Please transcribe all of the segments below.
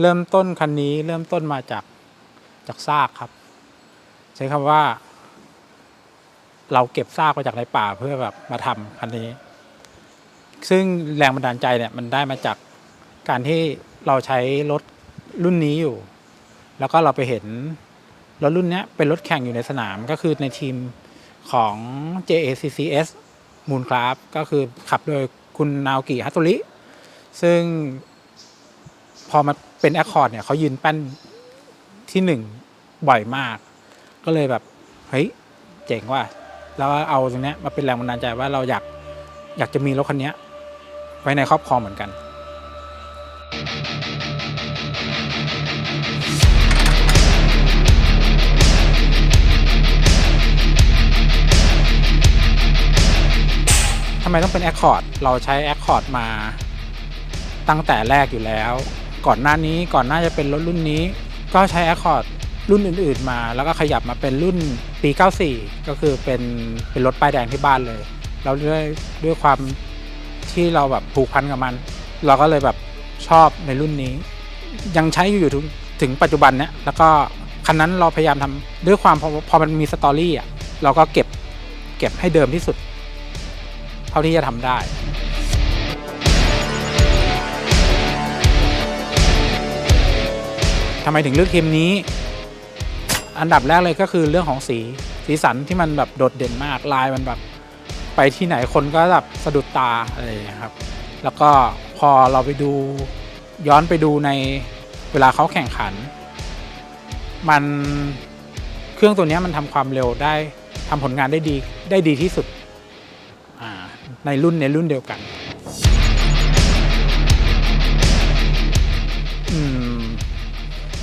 เริ่มต้นคันนี้เริ่มต้นมาจากจากซากครับ ใช้คำว่า เราเก็บซากมาจากในป่าเพื่อแบบมาทำคันนี้ ซึ่งแรงบันดาลใจเนี่ยมันได้มาจากการที่เราใช้รถรุ่นนี้อยู่ แล้วก็เราไปเห็นรถรุ่นนี้เป็นรถแข่งอยู่ในสนามก็คือในทีมของ JACCS Mooncraft ก็คือขับโดยคุณนาโอกิฮัตโตริซึ่งพอมา เป็นแอคคอร์ดเนี่ยเขายืนแป้นที่หนึ่งบ่อยมาก ก็เลยแบบเฮ้ยเจ๋งว่ะแล้วเอาตรงเนี้ยมาเป็นแรงบันดาลใจว่าเราอยากอยากจะมีรถคันเนี้ยไว้ในครอบครองเหมือนกันทำไมต้องเป็น Accord เราใช้ Accord มาตั้งแต่แรกอยู่แล้ว ก่อนหน้านี้ก่อนหน้าจะเป็นรถรุ่นนี้ ก็ใช้ Accord รุ่นอื่น ๆ มา แล้วก็ขยับมาเป็นรุ่นปี 94 ก็คือเป็นเป็นรถป้ายแดงที่บ้านเลยเราด้วยด้วยความที่เราแบบผูกพันกับมัน เราก็เลยแบบชอบในรุ่นนี้ ยังใช้อยู่ถึงถึงปัจจุบันเนี้ยแล้วก็คันนั้นเราพยายามทำด้วยความพอพอมันมีสตอรี่อะเราก็เก็บเก็บให้เดิมที่สุด เท่าที่จะทำได้ ทำไมถึงเลือกทีมนี้ อันดับแรกเลยก็คือเรื่องของสีสีสันที่มันแบบโดดเด่นมากลายมันแบบไปที่ไหนคนก็แบบสะดุดตาอะไรอย่างเงี้ยครับ แล้วก็พอเราไปดูย้อนไปดูในเวลาเขาแข่งขัน มันเครื่องตัวนี้มันทำความเร็วได้ทำผลงานได้ดีได้ดีที่สุดในรุ่นในรุ่นเดียวกัน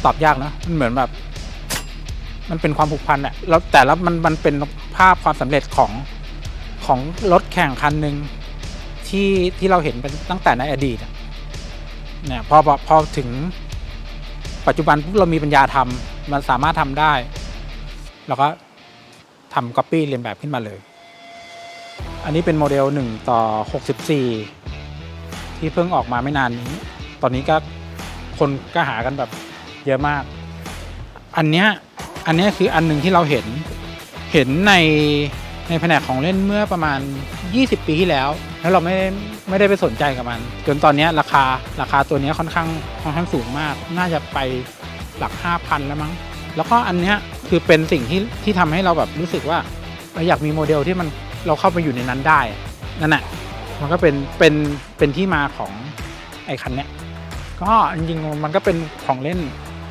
ตอบยากนะมันเหมือนแบบ มันเป็นความผูกพันอะแล้วแต่ละมันมันเป็นภาพความสำเร็จของของรถแข่งคันหนึ่งที่ที่เราเห็นเป็นตั้งแต่ในอดีตเนี่ยพอพอพอถึงปัจจุบันปุ๊บเรามีปัญญาทำมันสามารถทำได้เราก็ทำก๊อปปี้เรียนแบบขึ้นมาเลย อันนี้เป็นโมเดล 1 ต่อ 64 ที่เพิ่งออกมาไม่นานนี้ ตอนนี้ก็คนก็หากันแบบ เยอะมาก อันเนี้ยอันเนี้ยคืออันหนึ่งที่เราเห็นเห็นในในแผนกของเล่นเมื่อประมาณ 20 ปีที่แล้ว แล้วเราไม่ไม่ได้ไปสนใจกับมัน จนตอนเนี้ยราคาราคาตัวเนี้ยค่อนข้างค่อนข้างสูงมาก น่าจะไปหลัก 5,000 แล้วมั้ง แล้วก็อันเนี้ยคือเป็นสิ่งที่ที่ทำให้เราแบบรู้สึกว่าเราอยากมีโมเดลที่มันเราเข้าไปอยู่ในนั้นได้ นั่นแหละมันก็เป็นเป็นเป็นที่มาของไอ้คันเนี้ยก็จริงๆมันก็เป็นของเล่น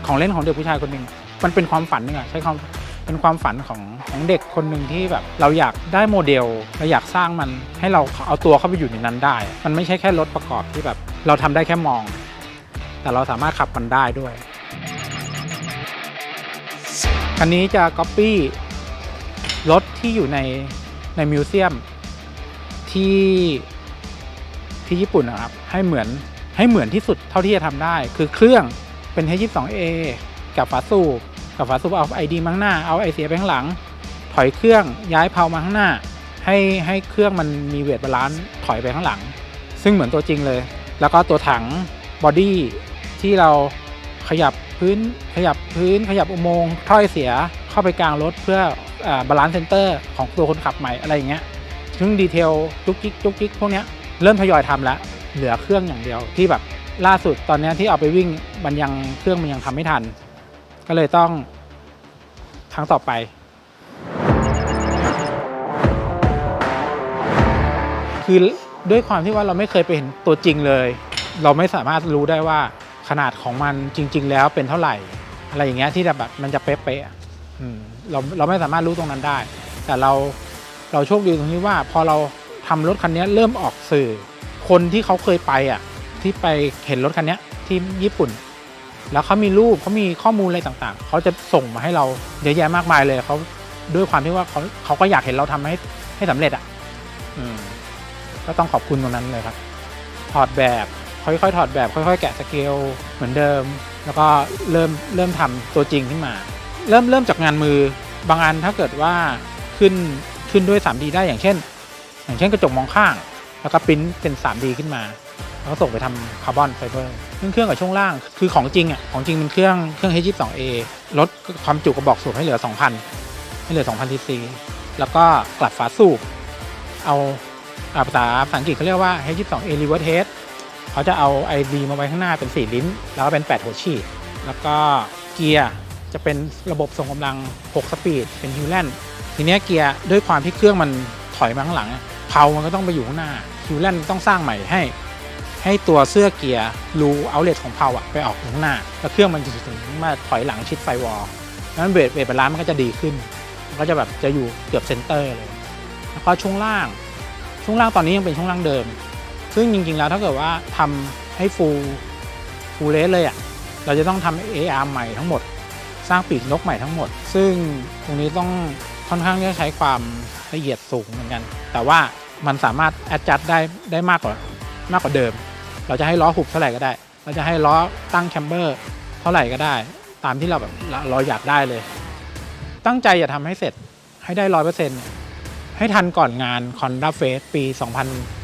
ของเล่นของเด็กผู้ชายคนหนึ่งมันเป็นความฝันนึงอะใช้ความเป็นความฝันของของเด็กคนหนึ่งที่แบบ เราอยากได้โมเดลเราอยากสร้างมันให้เราเอาตัวเข้าไปอยู่ในนั้นได้ มันไม่ใช่แค่รถประกอบที่แบบ เราทำได้แค่มอง แต่เราสามารถขับมันได้ด้วยคันนี้จะก๊อปปี้รถที่อยู่ในในมิวเซียมที่ที่ญี่ปุ่นนะครับ ให้เหมือนให้เหมือนที่สุดเท่าที่จะทำได้ คือเครื่อง เป็น H22A กับฝาสูบกับฝาสูบเอาไอดีมาข้างหน้าเอาไอเสียไปข้างหลัง ถอยเครื่องย้ายเพามาข้างหน้า ให้ให้เครื่องมันมีเวทบาลานซ์ถอยไปข้างหลัง ซึ่งเหมือนตัวจริงเลย แล้วก็ตัวถังบอดี้ที่เราขยับพื้นขยับพื้นขยับอุโมงค์ถ้อยเสียเข้าไปกลางรถเพื่อบาลานซ์เซนเตอร์ของตัวคนขับใหม่อะไรอย่างเงี้ยซึ่งดีเทลจุกจิกจุกจิกพวกเนี้ยเริ่มทยอยทำแล้วเหลือเครื่องอย่างเดียวที่แบบ ล่าสุดตอนนี้ที่เอาไปวิ่งมันยังเครื่องมันยังทำไม่ทัน ก็เลยต้องครั้งต่อไป คือด้วยความที่ว่าเราไม่เคยไปเห็นตัวจริงเลย เราไม่สามารถรู้ได้ว่าขนาดของมันจริง ๆ แล้วเป็นเท่าไหร่ อะไรอย่างเงี้ยที่จะแบบมันจะเป๊ะๆเราเราไม่สามารถรู้ตรงนั้นได้ แต่เราเราโชคดีตรงที่ว่า พอเราทำรถคันนี้เริ่มออกสื่อ คนที่เขาเคยไปอะ ที่ไปเห็นรถคันนี้ที่ญี่ปุ่น แล้วเขามีรูปเขามีข้อมูลอะไรต่างๆ เขาจะส่งมาให้เราเยอะแยะมากมายเลยเขาด้วยความที่ว่าเขาเขาก็อยากเห็นเราทำให้ให้สำเร็จอะอืมก็ต้องขอบคุณตรงนั้นเลยครับ ถอดแบบค่อยๆถอดแบบค่อย ๆ แกะสเกลเหมือนเดิม แล้วก็เริ่มเริ่มทำตัวจริงขึ้นมา เริ่มเริ่มจากงานมือบางอันถ้าเกิดว่าขึ้นขึ้นด้วย 3D ได้อย่างเช่น อย่างเช่นกระจกมองข้าง แล้วก็ปริ้นเป็น 3D ขึ้นมา แล้วก็ส่งไปทำคาร์บอนไฟเบอร์เครื่องเครื่องกับช่วงล่าง คือของจริงอะของจริงเป็นเครื่องเครื่อง H22A ลดความจุกระบอกสูบให้เหลือ 2,000 ให้เหลือ 2,000ซีซีแล้วก็กลับฝาสูบเอาภาษาภาษาอังกฤษเขาเรียกว่า H22A reverse head เขาจะเอา ID มาไว้ข้างหน้าเป็น 4 ลิ้น แล้วก็เป็น 8 หัวฉีดแล้วก็เกียร์จะเป็นระบบส่งกำลัง 6 สปีด เป็นฮิวแลนด์ทีเนี้ยเกียร์ด้วยความที่เครื่องมันถอยมาข้างหลังเพามันก็ต้องไปอยู่ข้างหน้าฮิวแลนด์ต้องสร้างใหม่ให้ ให้ตัวเสื้อเกียร์รูเอาเลทของเพาอะไปออกข้างหน้า แล้วเครื่องมันจะถึงมาถอยหลังชิดไฟวอลนั้นเวทเวทบาลานซ์มันก็จะดีขึ้น มันก็จะแบบจะอยู่เกือบเซนเตอร์เลยแล้วก็ช่วงล่าง ช่วงล่างตอนนี้ยังเป็นช่วงล่างเดิม ซึ่งจริงๆแล้วถ้าเกิดว่าทำให้ฟูฟูเลสเลยอะเราจะต้องทำ AR ใหม่ทั้งหมด สร้างปีกนกใหม่ทั้งหมด ซึ่งตรงนี้ต้องค่อนข้างที่จะใช้ความละเอียดสูงเหมือนกัน แต่ว่ามันสามารถ adjust ได้ได้มากกว่ามากกว่าเดิม เราจะให้ล้อหุบเท่าไหร่ก็ได้ เราจะให้ล้อตั้งแคมเบอร์เท่าไหร่ก็ได้ ตามที่เราแบบเราอยากได้เลย ตั้งใจอย่าทำให้เสร็จให้ได้ร้อยเปอร์เซ็นต์ให้ทันก่อนงานคอนด้าเฟสปี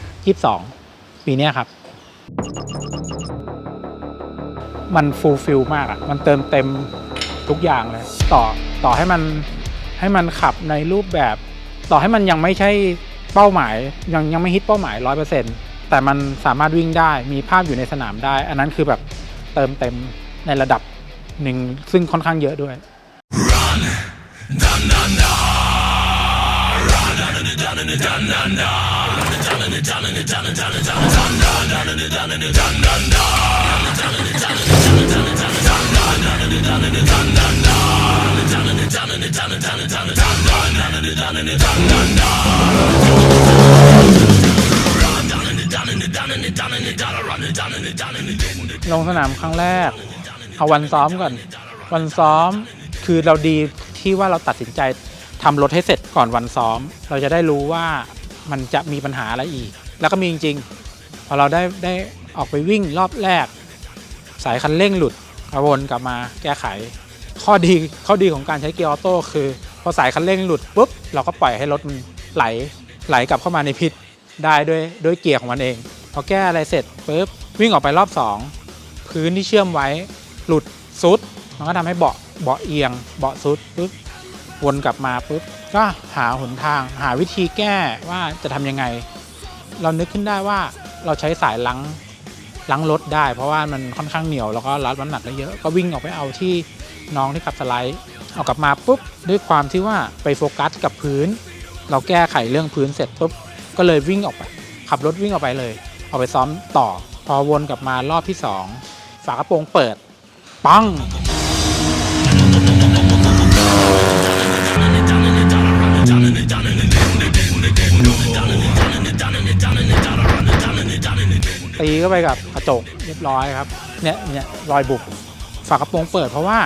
2022 ปีนี้ครับ มันฟูลฟิลมากอะ่ะมันเติมเต็มทุกอย่างเลย ต่อต่อให้มันให้มันขับในรูปแบบ ต่อให้มันยังไม่ใช่เป้าหมาย ยังยังไม่ฮิตเป้าหมายร้อยเปอร์เซ็นต์ แต่มันสามารถวิ่งได้มีภาพอยู่ในสนามได้ อันนั้นคือแบบเติมเต็มในระดับหนึ่งซึ่งค่อนข้างเยอะด้วย ลงสนามครั้งแรก เอาวันซ้อมก่อน วันซ้อมคือเราดีที่ว่าเราตัดสินใจทำรถให้เสร็จก่อนวันซ้อม เราจะได้รู้ว่ามันจะมีปัญหาอะไรอีก แล้วก็มีจริงๆ พอเราได้ได้ออกไปวิ่งรอบแรก สายคันเร่งหลุดอาวนกลับมาแก้ไข ข้อดีข้อดีของการใช้เกียร์ออโต้คือ พอสายคันเร่งหลุดปุ๊บเราก็ปล่อยให้รถมันไหลไหลกลับเข้ามาในพิษได้ด้วยด้วยเกียร์ของมันเอง พอแก้อะไรเสร็จปุ๊บวิ่งออกไปรอบสอง พื้นที่เชื่อมไว้หลุดซุดมันก็ทำให้เบาะเบาะเอียง เบาะซุดปุ๊บวนกลับมาปุ๊บก็หาหนทางหาวิธีแก้ว่าจะทำยังไง เรานึกขึ้นได้ว่าเราใช้สายลังลังรถได้ เพราะว่ามันค่อนข้างเหนียวแล้วก็รัดน้ำหนักได้เยอะก็วิ่งออกไปเอาที่น้องที่ขับสไลด์เอากลับมาปุ๊บด้วยความที่ว่าไปโฟกัสกับพื้น เราแก้ไขเรื่องพื้นเสร็จปุ๊บก็เลยวิ่งออกไป ขับรถวิ่งออกไปเลย เอาไปซ้อมต่อ พอวนกลับมารอบที่สอง ฝากระโปรงเปิด ปัง ตีเข้าไปกับกระจกเรียบร้อยครับ เนี่ยเนี่ยรอยบุบฝากระโปรงเปิดเพราะว่า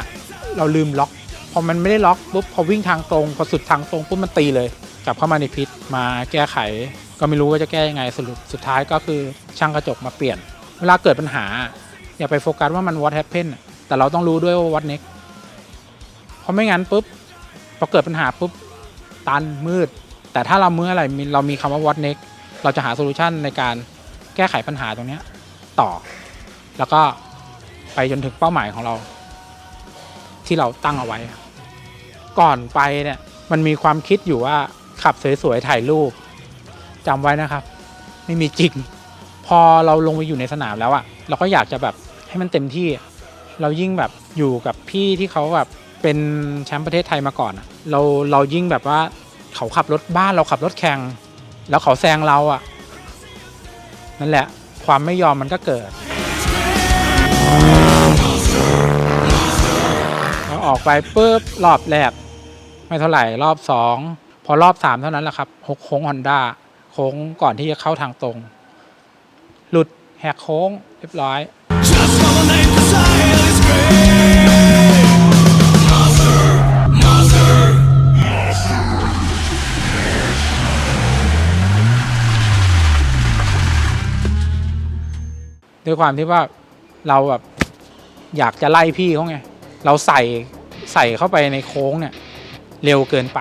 เราลืมล็อก พอมันไม่ได้ล็อกปุ๊บพอวิ่งทางตรง พอสุดทางตรงปุ๊บมันตีเลย กลับเข้ามาในพิษมาแก้ไข ก็ไม่รู้ว่าจะแก้ยังไงสรุปสุดท้ายก็คือช่างกระจกมาเปลี่ยน เวลาเกิดปัญหา อย่าไปโฟกัสว่ามัน what happen อะแต่เราต้องรู้ด้วยว่า what next เพราะไม่งั้นปุ๊บพอเกิดปัญหาปุ๊บตันมืด แต่ถ้าเราเมื่ออะไรเรามีคำว่า what next เราจะหาโซลูชันในการแก้ไขปัญหาตรงนี้ต่อ แล้วก็ไปจนถึงเป้าหมายของเรา ที่เราตั้งเอาไว้ ก่อนไปเนี่ยมันมีความคิดอยู่ว่าขับสวยๆถ่ายรูปจำไว้นะครับ ไม่มีจริง พอเราลงไปอยู่ในสนามแล้วอะ เราก็อยากจะแบบให้มันเต็มที่ เรายิ่งแบบอยู่กับพี่ที่เขาแบบเป็นแชมป์ประเทศไทยมาก่อนเราเรายิ่งแบบว่าเขาขับรถบ้านเราขับรถแข่งแล้วเขาแซงเราอะนั่นแหละ ความไม่ยอมมันก็เกิดพอออกไปปุ๊บรอบแรกไม่เท่าไหร่รอบสองพอรอบสามเท่านั้นแหละครับหกโค้งฮอนด้าโค้งก่อนที่จะเข้าทางตรง หลุดแหกโค้ง เรียบร้อย ด้วยความที่ว่าเราแบบอยากจะไล่พี่เขาไง เราใส่ใส่เข้าไปในโค้งเนี่ย เร็วเกินไป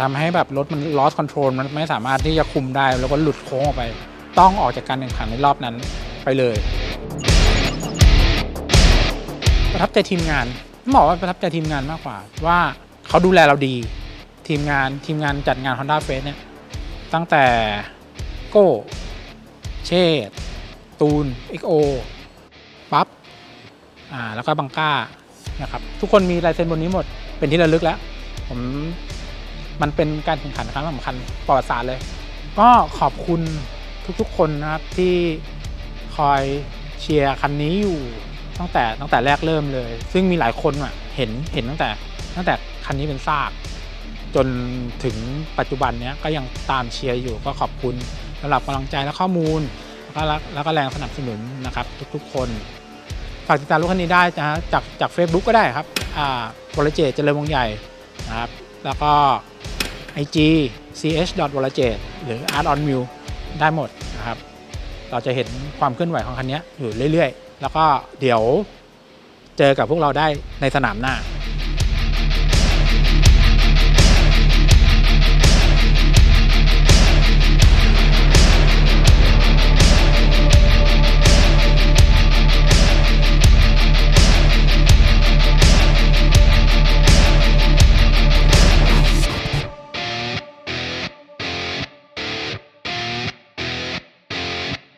ทำให้แบบรถมัน lost control มันไม่สามารถที่จะคุมได้ แล้วก็หลุดโค้งออกไป ต้องออกจากการแข่งขันในรอบนั้น ไปเลย ประทับใจทีมงานต้องบอกว่าประทับใจทีมงานมากกว่า ว่าเขาดูแลเราดี ทีมงานทีมงานจัดงาน Honda f e s เนี่ยตั้งแต่โก้เชษตูน XO ปั๊บอ่าแล้วก็บังก้านะครับทุกคนมีลายเซ็นบนนี้หมดเป็นที่ระลึกแล้ว ผมมันเป็นการแข่งขันครั้งสำคัญประวัติศาสตร์เลย ก็ขอบคุณทุกๆคนนะครับที่ คอยเชียร์คันนี้อยู่ตั้งแต่ตั้งแต่แรกเริ่มเลย ซึ่งมีหลายคนอะเห็นเห็นตั้งแต่ตั้งแต่คันนี้เป็นซาก จนถึงปัจจุบันเนี้ยก็ยังตามเชียร์อยู่ก็ขอบคุณสำหรับกำลังใจและข้อมูล แล้วก็แล้วก็แรงสนับสนุนนะครับ ทุกๆ คน ฝากติดตามรถคันนี้ได้นะฮะจากจาก Facebook ก็ได้ครับอ่าบริเจตเจริญวงใหญ่นะครับแล้วก็ IG ch w a l a j e หรือ art on m u ได้หมด เราจะเห็นความเคลื่อนไหวของคันนี้อยู่เรื่อยๆ แล้วก็เดี๋ยวเจอกับพวกเราได้ในสนามหน้า